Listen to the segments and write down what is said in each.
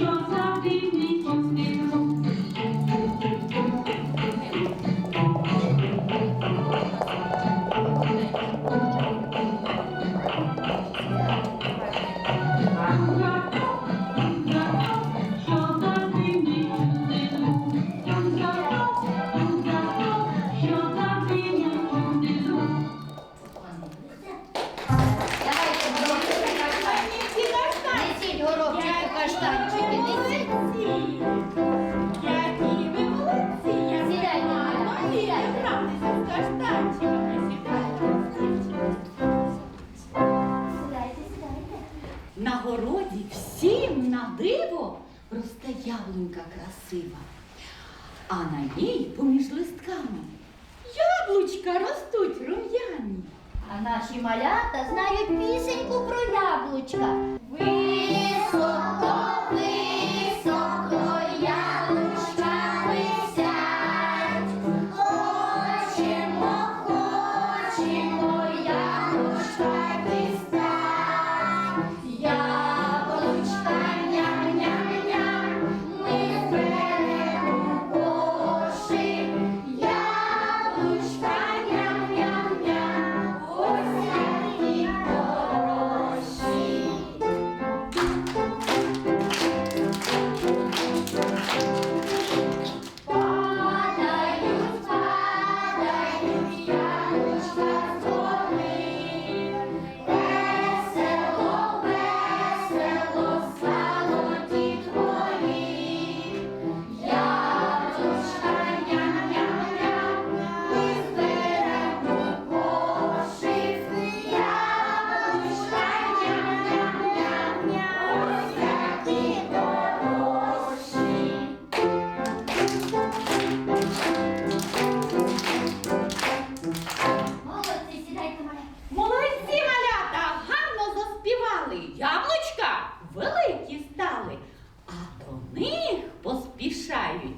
що за На городі всім на диво росте яблунька красива, а на ній поміж листками яблучка ростуть рум'яні. А наші малята знають пісеньку про яблучка. Високо, високо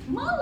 Mal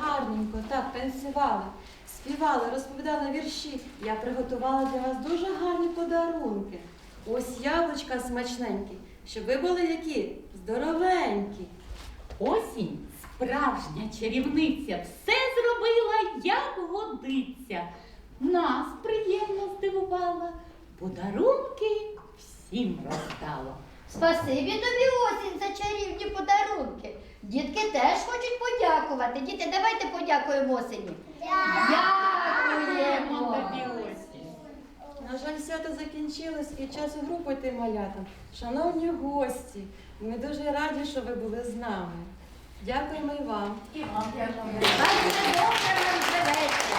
гарненько так танцювали, співали, розповідали вірші, я приготувала для вас дуже гарні подарунки. Ось яблучка смачненькі, щоб ви були які здоровенькі. Осінь, справжня чарівниця, все зробила, як годиться. Нас приємно здивувала, подарунки всім роздала. Спасибі тобі, осінь, за чарівні подарунки. Дітки теж хочуть подякувати. Діти, давайте подякуємо осені. Дякуємо. На жаль, свято закінчилось і час у групу йти малятам. Шановні гості, ми дуже раді, що ви були з нами. Дякуємо і вам. Хай все добре нам живеться.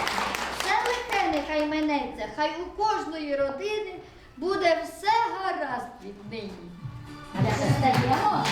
Все лихе нехай минеться, хай у кожної родини буде все гаразд від нині. Малята, стаємо.